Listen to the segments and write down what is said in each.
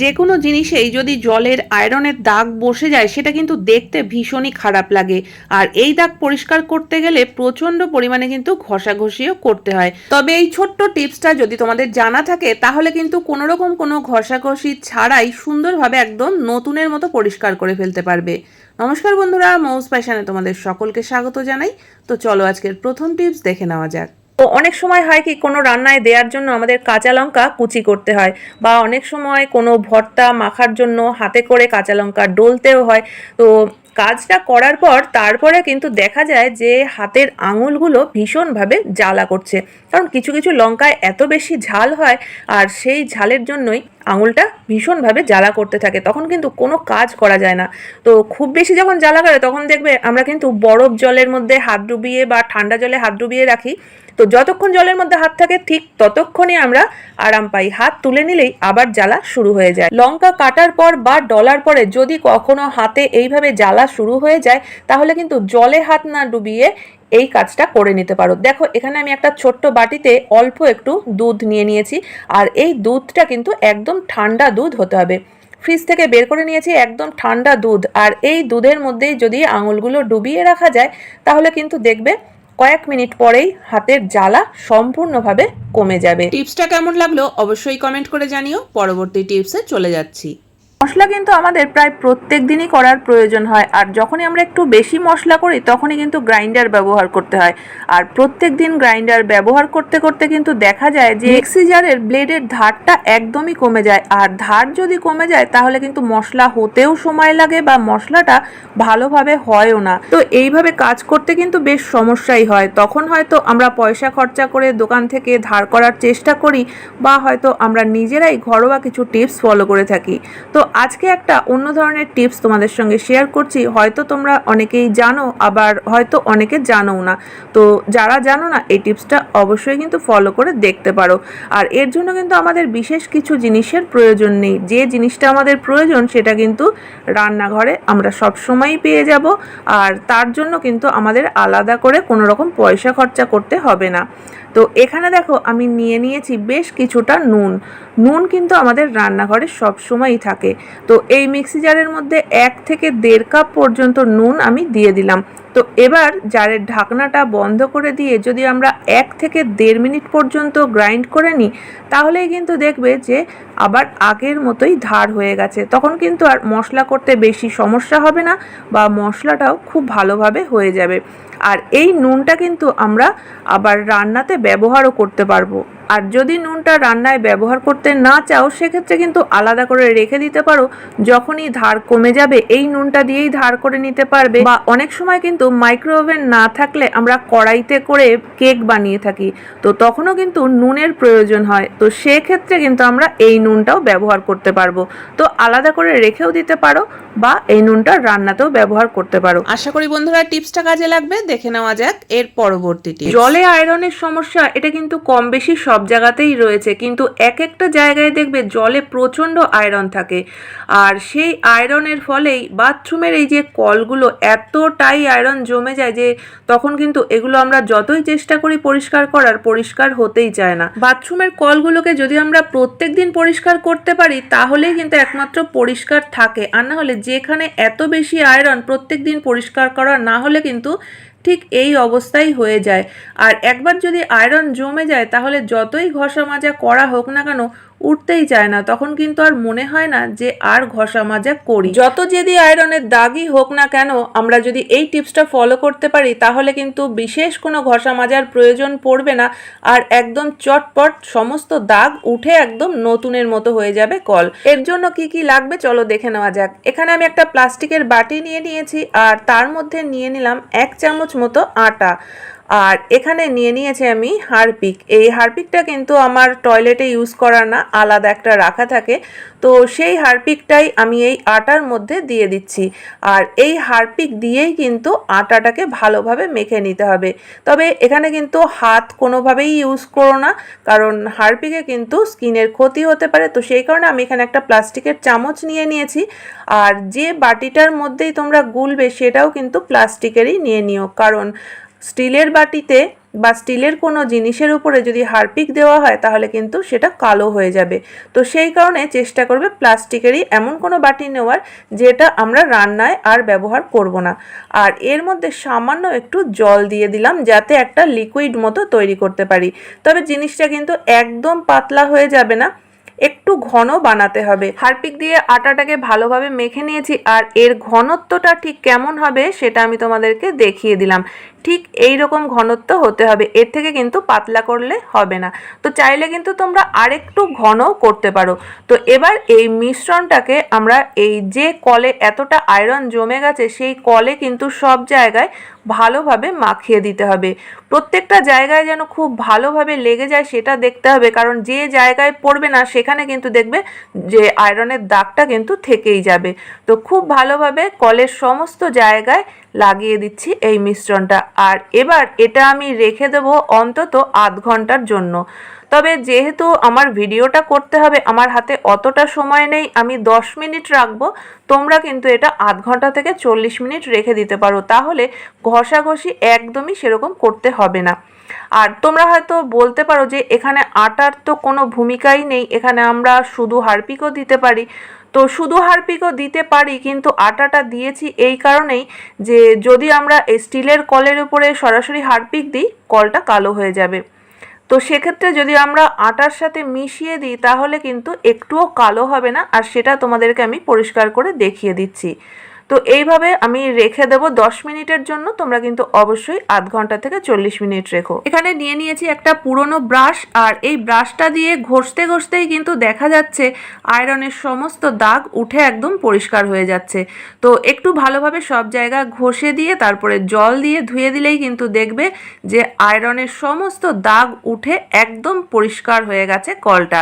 যে কোনো জিনিসেই যদি জলের আয়রনের দাগ বসে যায়, সেটা কিন্তু দেখতে ভীষণই খারাপ লাগে। আর এই দাগ পরিষ্কার করতে গেলে প্রচণ্ড পরিমাণে কিন্তু ঘষাঘষিও করতে হয়। তবে এই ছোট্ট টিপসটা যদি তোমাদের জানা থাকে, তাহলে কিন্তু কোনো রকম কোনো ঘষাঘষি ছাড়াই সুন্দরভাবে একদম নতুনের মতো পরিষ্কার করে ফেলতে পারবে। নমস্কার বন্ধুরা, মৌস প্যাশনে তোমাদের সকলকে স্বাগত জানাই। তো চলো আজকের প্রথম টিপস দেখে নেওয়া যাক। তো অনেক সময় হয় কি কোনো রান্নায় দেওয়ার জন্য আমাদের কাঁচা লঙ্কা কুচি করতে হয় বা অনেক সময় কোনো ভর্তা মাখার জন্য হাতে করে কাঁচা লঙ্কা ডলতেও হয়। তো কাজটা করার পর তারপরে কিন্তু দেখা যায় যে হাতের আঙুলগুলো ভীষণভাবে জ্বালা করছে। কারণ কিছু কিছু লঙ্কায় এত বেশি ঝাল হয় আর সেই ঝালের জন্যই আঙুলটা ভীষণভাবে জ্বালা করতে থাকে। তখন কিন্তু কোনো কাজ করা যায় না। তো খুব বেশি যখন জ্বালা করে তখন দেখবে আমরা কিন্তু বরফ জলের মধ্যে হাত ডুবিয়ে বা ঠান্ডা জলে হাত ডুবিয়ে রাখি। তো যতক্ষণ জলের মধ্যে হাত থাকে ঠিক ততক্ষণই আমরা আরাম পাই। হাত তুলে নিলেই আবার জ্বালা শুরু হয়ে যায়। লঙ্কা কাটার পর বা ডলার পরে যদি কখনো হাতে এইভাবে জ্বালা শুরু হয়ে যায়, তাহলে কিন্তু জলে হাত না ডুবিয়ে এই কাজটা করে নিতে পারো। দেখো, এখানে আমি একটা ছোট্ট বাটিতে অল্প একটু দুধ নিয়ে নিয়েছি, আর এই দুধটা কিন্তু একদম ঠান্ডা দুধ হতে হবে। ফ্রিজ থেকে বের করে নিয়েছি একদম ঠান্ডা দুধ, আর এই দুধের মধ্যেই যদি আঙুলগুলো ডুবিয়ে রাখা যায়, তাহলে কিন্তু দেখবে কয়েক মিনিট পরেই হাতের জ্বালা সম্পূর্ণভাবে কমে যাবে। টিপসটা কেমন লাগল অবশ্যই কমেন্ট করে জানিও, পরবর্তী টিপসে চলে যাচ্ছি। মশলা কিন্তু আমাদের প্রায় প্রত্যেক দিনই করার প্রয়োজন হয়। আর যখনই আমরা একটু বেশি মশলা করি, তখনই কিন্তু গ্রাইন্ডার ব্যবহার করতে হয়। আর প্রত্যেক দিন গ্রাইন্ডার ব্যবহার করতে করতে কিন্তু দেখা যায় যে মিক্সি জারের ব্লেডের ধারটা একদমই কমে যায়। আর ধার যদি কমে যায়, তাহলে কিন্তু মশলা হতেও সময় লাগে বা মশলাটা ভালোভাবে হয়ও না। তো এইভাবে কাজ করতে কিন্তু বেশ সমস্যাই হয়। তখন হয়তো আমরা পয়সা খরচা করে দোকান থেকে ধার করার চেষ্টা করি বা হয়তো আমরা নিজেরাই ঘরোয়া কিছু টিপস ফলো করে থাকি। তো আজকে একটা অন্য ধরনের টিপস তোমাদের সঙ্গে শেয়ার করছি। হয়তো তোমরা অনেকেই জানো, আবার হয়তো অনেকে জানোও না। তো যারা জানো না, এই টিপসটা অবশ্যই কিন্তু ফলো করে দেখতে পারো। আর এর জন্য কিন্তু আমাদের বিশেষ কিছু জিনিসের প্রয়োজন নেই। যে জিনিসটা আমাদের প্রয়োজন, সেটা কিন্তু রান্নাঘরে আমরা সবসময়ই পেয়ে যাব। আর তার জন্য কিন্তু আমাদের আলাদা করে কোনো রকম পয়সা খরচা করতে হবে না। তো এখানে দেখো আমি নিয়ে নিয়েছি বেশ কিছুটা নুন। নুন কিন্তু আমাদের রান্নাঘরে সব সময়ই থাকে। তো এই মিক্সি জারের মধ্যে এক থেকে দেড় কাপ পর্যন্ত নুন আমি দিয়ে দিলাম। তো এবার জারের ঢাকনাটা বন্ধ করে দিয়ে যদি আমরা এক থেকে দেড় মিনিট পর্যন্ত গ্রাইন্ড করে নিই, তাহলেই কিন্তু দেখবে যে আবার আগের মতোই ধার হয়ে গেছে। তখন কিন্তু আর মশলা করতে বেশি সমস্যা হবে না বা মশলাটাও খুব ভালোভাবে হয়ে যাবে। আর এই নুনটা কিন্তু আমরা আবার রান্নাতে ব্যবহারও করতে পারব। আর যদি নুনটা রান্নায় ব্যবহার করতে না চাও সেক্ষেত্রে কিন্তু আলাদা করে রেখে দিতে পারো। যখনই ধার কমে যাবে এই নুনটা দিয়েই ধার করে নিতে পারবে। বা অনেক সময় কিন্তু মাইক্রোওভেন না থাকলে আমরা কড়াইতে করে কেক বানিয়ে থাকি। তো তখনও কিন্তু নুনের প্রয়োজন হয়। তো সেক্ষেত্রে কিন্তু আমরা এই নুনটাও ব্যবহার করতে পারব। তো আলাদা করে রেখেও দিতে পারো বা এই নুনটা রান্নাতেও ব্যবহার করতে পারো। আশা করি বন্ধুরা টিপসটা কাজে লাগবে। দেখে নেওয়া যাক এর পরবর্তীটি জলে আয়রনের সমস্যা এটা কিন্তু কম বেশি সব জায়গাতেই রয়েছে, কিন্তু এক একটা জায়গায় দেখবে জলে প্রচণ্ড আয়রন থাকে। আর সেই আয়রনের ফলেই বাথরুমের এই যে কলগুলো এতটাই আয়রন জমে যায় যে তখন কিন্তু এগুলো আমরা যতই চেষ্টা করি পরিষ্কার করার, পরিষ্কার হতেই চায় না। বাথরুমের কলগুলোকে যদি আমরা প্রত্যেক দিন পরিষ্কার করতে পারি, তাহলেই কিন্তু একমাত্র পরিষ্কার থাকে। আর না হলে যেখানে এত বেশি আয়রন প্রত্যেক দিন পরিষ্কার করা না হলে কিন্তু ঠিক এই অবস্থাই হয়ে যায়। আর একবার যদি আয়রন জমে যায়, তাহলে যতই ঘষা মাজা করা হোক না কেন উঠতেই চায় না। তখন কিন্তু আর মনে হয় না যে আর ঘষা মাজা করি। যত যদি আয়রনের দাগই হোক না কেন, আমরা যদি এই টিপসটা ফলো করতে পারি, তাহলে কিন্তু বিশেষ কোনো ঘষা মাজার প্রয়োজন পড়বে না। আর একদম চটপট সমস্ত দাগ উঠে একদম নতুনের মতো হয়ে যাবে কল। এর জন্য কি কি লাগবে চলো দেখে নেওয়া যাক। এখানে আমি একটা প্লাস্টিকের বাটি নিয়ে নিয়েছি, আর তার মধ্যে নিয়ে নিলাম এক চামচ মতো আটা। আর এখানে নিয়ে নিয়েছি আমি হারপিক। এই হারপিকটা কিন্তু আমার টয়লেটে ইউজ করা না, আলাদা একটা রাখা থাকে। তো সেই হারপিকটাই আমি এই আটার মধ্যে দিয়ে দিচ্ছি। আর এই হারপিক দিয়েই কিন্তু আটাটাকে ভালোভাবে মেখে নিতে হবে। তবে এখানে কিন্তু হাত কোনোভাবেই ইউজ করো না, কারণ হারপিকে কিন্তু স্কিনের ক্ষতি হতে পারে। তো সেই কারণে আমি এখানে একটা প্লাস্টিকের চামচ নিয়ে নিয়েছি। আর যে বাটিটার মধ্যেই তোমরা গুলবে সেটাও কিন্তু প্লাস্টিকেরই নিয়ে নিও। কারণ স্টিলের বাটিতে বা স্টিলের কোনো জিনিসের উপরে যদি হারপিক দেওয়া হয়, তাহলে কিন্তু সেটা কালো হয়ে যাবে। তো সেই কারণে চেষ্টা করবে প্লাস্টিকেরই এমন কোনো বাটি নেওয়ার, যেটা আমরা রান্নায় আর ব্যবহার করব না। আর এর মধ্যে সামান্য একটু জল দিয়ে দিলাম, যাতে একটা লিকুইড মতো তৈরি করতে পারি। তবে জিনিসটা কিন্তু একদম পাতলা হয়ে যাবে না। একটু ঘন বানাতে হবে। হারপিক দিয়ে আটাটাকে ভালোভাবে মেখে নিয়েছি আর এর ঘনত্বটা ঠিক কেমন হবে সেটা আমি তোমাদেরকে দেখিয়ে দিলাম। ঠিক এই রকম ঘনত্ব হতে হবে, এর থেকে কিন্তু পাতলা করলে হবে না। তো চাইলে কিন্তু তোমরা আরেকটু ঘন করতে পারো। তো এবার এই মিশ্রণটাকে আমরা এই যে কলে এতটা আয়রন জমে গেছে, সেই কলে কিন্তু সব জায়গায় ভালোভাবে মাখিয়ে দিতে হবে। প্রত্যেকটা জায়গায় যেন খুব ভালোভাবে লেগে যায় সেটা দেখতে হবে, কারণ যে জায়গায় পড়বে না সেখানে কিন্তু দেখবে যে আয়রনের দাগটা কিন্তু থেকেই যাবে। তো খুব ভালোভাবে কলের সমস্ত জায়গায় লাগিয়ে দিচ্ছি এই মিশ্রণটা। আর এবার এটা আমি রেখে দেবো অন্তত আধ ঘণ্টার জন্য। তবে যেহেতু আমার ভিডিওটা করতে হবে, আমার হাতে অতটা সময় নেই, আমি দশ মিনিট রাখব, তোমরা কিন্তু এটা আধ ঘণ্টা থেকে চল্লিশ মিনিট রেখে দিতে পারো। তাহলে ঘষাঘষি একদমই সেরকম করতে হবে না। আর তোমরা হয়তো বলতে পারো যে এখানে আটার তো কোনো ভূমিকাই নেই, এখানে আমরা শুধু হারপিকও দিতে পারি। তো শুধু হারপিকও দিতে পারি, কিন্তু আটাটা দিয়েছি এই কারণেই যে যদি আমরা স্টিলের কলের উপরে সরাসরি হারপিক দিই, কলটা কালো হয়ে যাবে। তো সেক্ষেত্রে যদি আমরা আটার সাথে মিশিয়ে দিই, তাহলে কিন্তু একটুও কালো হবে না, আর সেটা তোমাদেরকে আমি পরিষ্কার করে দেখিয়ে দিচ্ছি। তো এইভাবে আমি রেখে দেবো দশ মিনিটের জন্য, তোমরা কিন্তু অবশ্যই আধ ঘণ্টা থেকে চল্লিশ মিনিট রেখো। এখানে নিয়ে নিয়েছি একটা পুরনো ব্রাশ, আর এই ব্রাশটা দিয়ে ঘষতে ঘষতেই কিন্তু দেখা যাচ্ছে আয়রনের সমস্ত দাগ উঠে একদম পরিষ্কার হয়ে যাচ্ছে। তো একটু ভালোভাবে সব জায়গা ঘষে দিয়ে, তারপরে জল দিয়ে ধুয়ে দিলেই কিন্তু দেখবে যে আয়রনের সমস্ত দাগ উঠে একদম পরিষ্কার হয়ে গেছে কলটা।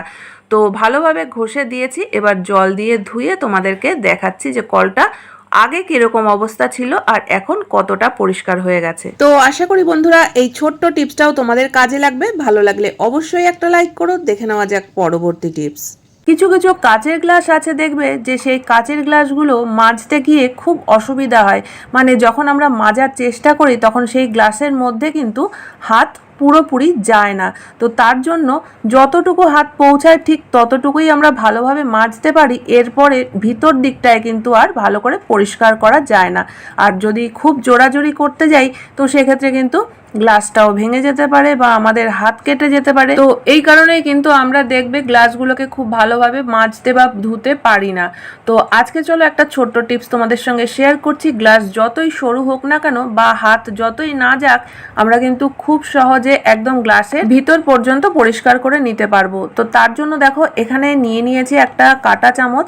তো ভালোভাবে ঘষে দিয়েছি, এবার জল দিয়ে ধুয়ে তোমাদেরকে দেখাচ্ছি যে কলটা আগে কীরকম অবস্থা ছিল আর এখন কতটা পরিষ্কার হয়ে গেছে। তো আশা করি বন্ধুরা এই ছোট্ট টিপসটাও তোমাদের কাজে লাগবে। ভালো লাগলে অবশ্যই একটা লাইক করো। দেখে নেওয়া যাক পরবর্তী টিপস। কিছু কিছু কাচের গ্লাস আছে দেখবে যে সেই কাচের গ্লাসগুলো মাজতে গিয়ে খুব অসুবিধা হয়। মানে যখন আমরা মাজার চেষ্টা করি তখন সেই গ্লাসের মধ্যে কিন্তু হাত পুরোপুরি যায় না। তো তার জন্য যতটুকু হাত পৌঁছায় ঠিক ততটুকুই আমরা ভালোভাবে মাজতে পারি। এরপরে ভিতর দিকটায় কিন্তু আর ভালো করে পরিষ্কার করা যায় না। আর যদি খুব জোড়াজোড়ি করতে যাই, তো সেক্ষেত্রে কিন্তু গ্লাসটাও ভেঙে যেতে পারে বা আমাদের হাত কেটে যেতে পারে। তো এই কারণেই কিন্তু আমরা দেখবে গ্লাসগুলোকে খুব ভালোভাবে মাজতে বা ধুতে পারি না। তো আজকে চলো একটা ছোট্ট টিপস তোমাদের সঙ্গে শেয়ার করছি। গ্লাস যতই সরু হোক না কেন বা হাত যতই না যাক, আমরা কিন্তু খুব সহজে একদম গ্লাসের ভিতর পর্যন্ত পরিষ্কার করে নিতে পারব। তো তার জন্য দেখো, এখানে নিয়ে নিয়েছি একটা কাটা চামচ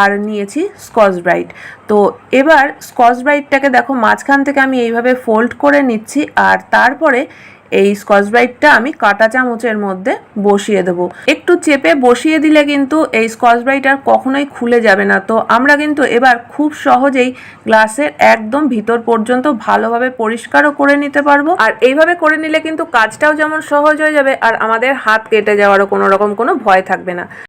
আর নিয়েছি স্কচ ব্রাইট তো এবার স্কচ ব্রাইটটাকে দেখো, মাঝখান থেকে আমি এইভাবে ফোল্ড করে নিচ্ছি আর তারপরে এই স্কচ ব্রাইটটা আমি কাটা চামচের মধ্যে বসিয়ে দেবো। একটু চেপে বসিয়ে দিলে কিন্তু এই স্কচ ব্রাইট আর কখনোই খুলে যাবে না। তো আমরা কিন্তু এবার খুব সহজেই গ্লাসের একদম ভিতর পর্যন্ত ভালোভাবে পরিষ্কারও করে নিতে পারব। আর এইভাবে করে নিলে কিন্তু কাজটাও যেমন সহজ হয়ে যাবে, আর আমাদের হাত কেটে যাওয়ারও কোনো রকম কোনো ভয় থাকবে না।